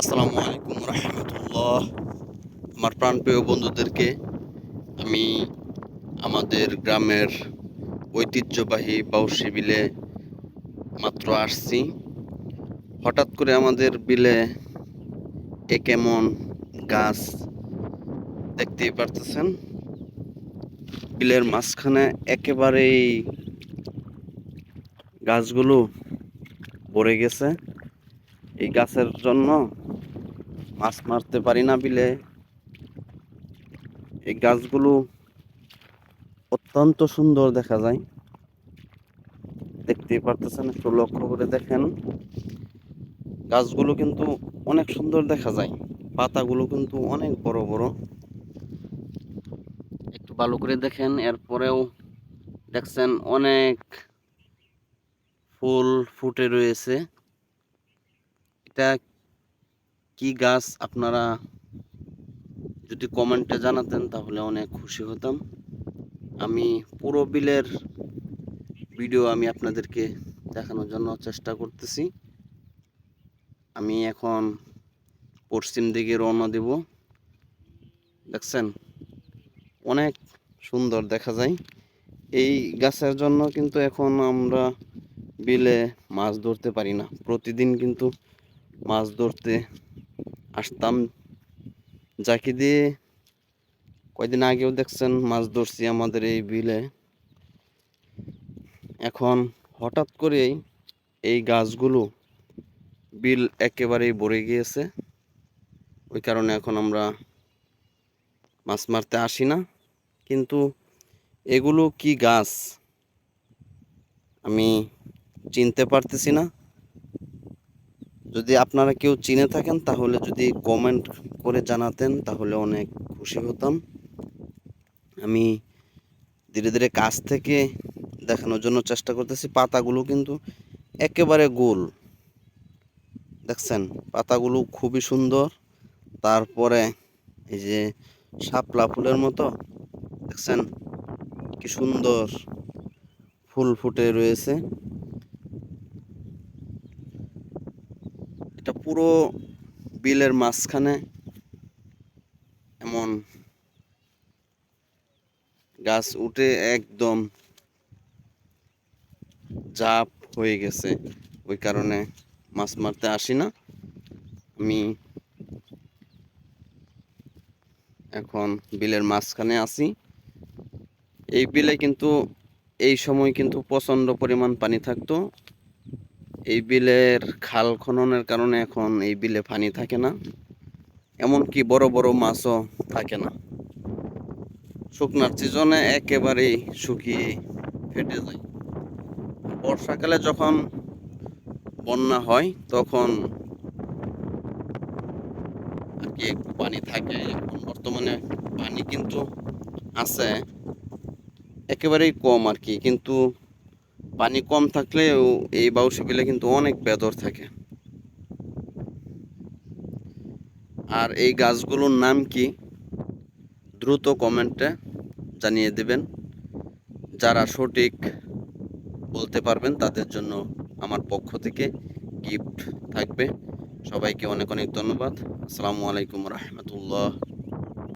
আসসালামু আলাইকুম রহমতুল্লাহ। আমার প্রাণপ্রিয় বন্ধুদেরকে আমি আমাদের গ্রামের ঐতিহ্যবাহী বাউসি বিলে মাত্র আসছি। হঠাৎ করে আমাদের বিলে এ কেমন গাছ দেখতেই পারতেছেন। বিলের মাঝখানে একেবারেই গাছগুলো ভরে গেছে। এই গাছের জন্য মাছ মারতে পারি না বিলে। এই গাছগুলো অত্যন্ত সুন্দর দেখা যায়। দেখতেই পারতেছেন, একটু লক্ষ্য করে দেখেন। গাছগুলো কিন্তু অনেক সুন্দর দেখা যায়। পাতাগুলো কিন্তু অনেক বড় বড়। একটু ভালো করে দেখেন, এরপরেও দেখছেন অনেক ফুল ফুটে রয়েছে। এটা কি গাছ? আপনারা যদি কমেন্টে জানাতেন তাহলে অনেক খুশি হতাম। আমি পুরো বিলের ভিডিও আমি আপনাদেরকে দেখানোর জন্য চেষ্টা করতেছি। আমি এখন পশ্চিম দিকে রওনা দেব। দেখছেন? অনেক সুন্দর দেখা যায়। এই গাছের জন্য কিন্তু এখন আমরা বিলে মাছ ধরতে পারি না। প্রতিদিন কিন্তু মাছ ধরতে আসতাম। যাকে দিয়ে কয়দিন আগেও দেখছেন মাছ ধরছি আমাদের এই বিলে। এখন হঠাৎ করেই এই গাছগুলো বিল একেবারেই ভরে গিয়েছে। ওই কারণে এখন আমরা মাছ মারতে আসি না। কিন্তু এগুলো কি গাছ আমি চিনতে পারতেছি না। যদি আপনারা কেউ চিনে থাকেন, তাহলে যদি কমেন্ট করে জানাতেন, তাহলে অনেক খুশি হতাম। আমি ধীরে ধীরে কাছ থেকে দেখানোর জন্য চেষ্টা করতেছি। পাতাগুলো কিন্তু একেবারে গোল। দেখছেন? পাতাগুলো খুবই সুন্দর। তারপরে এই যে শাপলা ফুলের মতো, দেখছেন? কি সুন্দর ফুল ফুটে রয়েছে। পুরো বিলের মাঝখানে এমন গাছ উঠে একদম জাপ হয়ে গেছে। ওই কারণে মাছ মারতে আসি না। আমি এখন বিলের মাঝখানে আছি। এই বিলে কিন্তু, এই সময় কিন্তু প্রচণ্ড পরিমাণ পানি থাকতো। এই বিলের খাল খননের কারণে এখন এই বিলে পানি থাকে না। এমনকি বড় বড় মাছও থাকে না। শুকনার সিজনে একেবারেই শুকিয়ে ফেটে যায়। বর্ষাকালে যখন বন্যা হয়, তখন আর কি একটু পানি থাকে। এখন বর্তমানে পানি কিন্তু আছে, একেবারেই কম আর কি। কিন্তু পানি কম থাকলেও এই বাউসি বিলে কিন্তু অনেক বেদর থাকে। আর এই গাছগুলোর নাম কি? দ্রুত কমেন্টে জানিয়ে দেবেন। যারা সঠিক বলতে পারবেন, তাদের জন্য আমার পক্ষ থেকে গিফট থাকবে। সবাইকে অনেক অনেক ধন্যবাদ। আসসালামু আলাইকুম রহমতুল্লাহ।